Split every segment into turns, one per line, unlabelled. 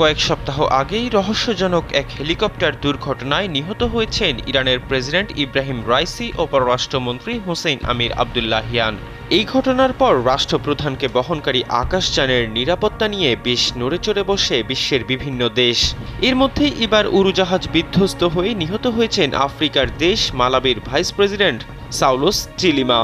কয়েক সপ্তাহ আগেই রহস্যজনক এক হেলিকপ্টার দুর্ঘটনায় নিহত হয়েছেন ইরানের প্রেসিডেন্ট ইব্রাহিম রাইসি ও পররাষ্ট্রমন্ত্রী হুসেইন আমির আবদুল্লাহিয়ান এই ঘটনার পর রাষ্ট্রপ্রধানকে বহনকারী আকাশযানের নিরাপত্তা নিয়ে বেশ নড়েচড়ে বসে বিশ্বের বিভিন্ন দেশ। এর মধ্যেই এবার উড়োজাহাজ বিধ্বস্ত হয়ে নিহত হয়েছেন আফ্রিকার দেশ মালাবির vice president Saulos Chilima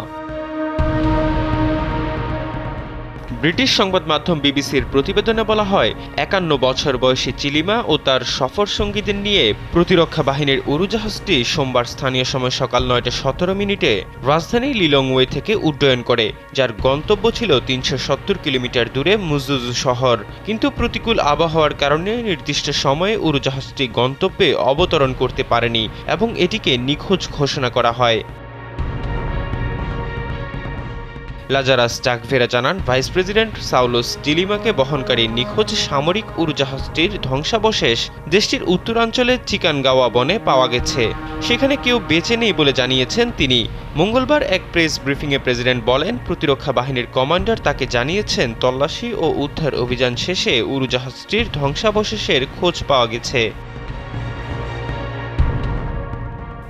British সংবাদ মাধ্যম বিবিসির প্রতিবেদনে বলা হয়, একান্ন বছর বয়সী চিলিমা ও তার সফর সঙ্গীদের নিয়ে প্রতিরক্ষা বাহিনীর উড়োজাহাজটি সোমবার স্থানীয় সময় সকাল নয়টা সতেরো মিনিটে রাজধানী লিলংওয়ে থেকে উড্ডয়ন করে, যার গন্তব্য ছিল তিনশো সত্তর কিলোমিটার দূরে মুজুজু শহর। কিন্তু প্রতিকূল আবহাওয়ার কারণে নির্দিষ্ট সময়ে উড়োজাহাজটি গন্তব্যে অবতরণ করতে পারেনি এবং এটিকে নিখোঁজ ঘোষণা করা হয়। লাজারাস চাকভেরা জানান, ভাইস প্রেসিডেন্ট সাউলোস টিলিমাকে বহনকারী নিখোঁজ সামরিক উড়োজাহাজটির ধ্বংসাবশেষ দেশটির উত্তরাঞ্চলে চিকানগাওয়া বনে পাওয়া গেছে। সেখানে কেউ বেঁচে নেই বলে জানিয়েছেন তিনি। মঙ্গলবার এক প্রেস ব্রিফিংয়ে প্রেসিডেন্ট বলেন, প্রতিরক্ষা বাহিনীর কমান্ডার তাকে জানিয়েছেন, তল্লাশি ও উদ্ধার অভিযান শেষে উড়োজাহাজটির ধ্বংসাবশেষের খোঁজ পাওয়া গেছে।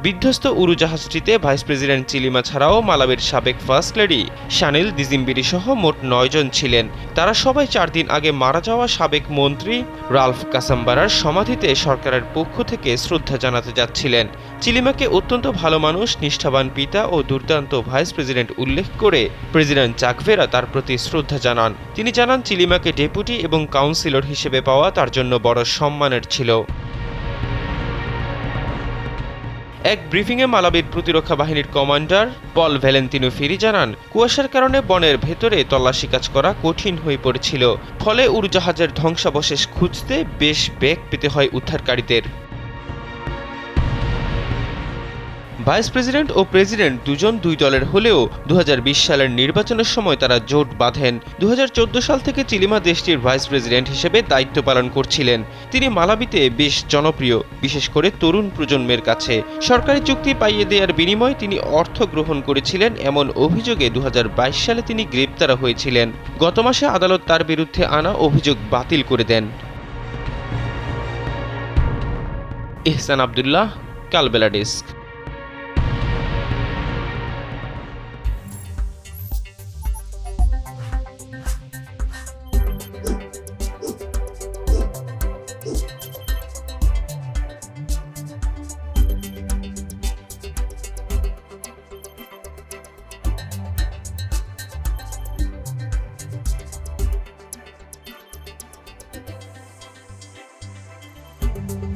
বিধ্বস্ত উড়োজাহাজটিতে ভাইস প্রেসিডেন্ট চিলিমা ছাড়াও মালাবের সাবেক ফার্স্ট লেডি শানিল দিজিম্বিরি সহ মোট নয়জন ছিলেন। তারা সবাই চার দিন আগে মারা যাওয়া সাবেক মন্ত্রী রালফ কাসাম্বারার সমাধিতে সরকারের পক্ষ থেকে শ্রদ্ধা জানাতে যাচ্ছিলেন। চিলিমাকে অত্যন্ত ভালো মানুষ, নিষ্ঠাবান পিতা ও দুর্দান্ত ভাইস প্রেসিডেন্ট উল্লেখ করে প্রেসিডেন্ট চাকভেরা তার প্রতি শ্রদ্ধা জানান। তিনি জানান, চিলিমাকে ডেপুটি এবং কাউন্সিলর হিসেবে পাওয়া তার জন্য বড় সম্মানের ছিল। এক ব্রিফিংয়ে মালাবির প্রতিরক্ষা বাহিনীর কমান্ডার পল ভ্যালেন্তিনো ফিরি জানান, কুয়াশার কারণে বনের ভেতরে তল্লাশি কাজ করা কঠিন হয়ে পড়েছিল। ফলে উড়োজাহাজের ধ্বংসাবশেষ খুঁজতে বেশ বেগ পেতে হয় উদ্ধারকারীদের। ভাইস প্রেসিডেন্ট ও প্রেসিডেন্ট দুজন দুই দলের হলেও দু হাজার বিশ সালের নির্বাচনের সময় তারা জোট বাঁধেন। দু হাজার চোদ্দ সাল থেকে চিলিমা দেশটির ভাইস প্রেসিডেন্ট হিসেবে দায়িত্ব পালন করছিলেন। তিনি মালাবিতে বেশ জনপ্রিয়, বিশেষ করে তরুণ প্রজন্মের কাছে। সরকারি চুক্তি পাইয়ে দেওয়ার বিনিময়ে তিনি অর্থ গ্রহণ করেছিলেন এমন অভিযোগে দু হাজার বাইশ সালে তিনি গ্রেপ্তার হয়েছিলেন। গত মাসে আদালত তার বিরুদ্ধে আনা অভিযোগ বাতিল করে দেন। Ihsan Abdullah, Kalbela desk. thank you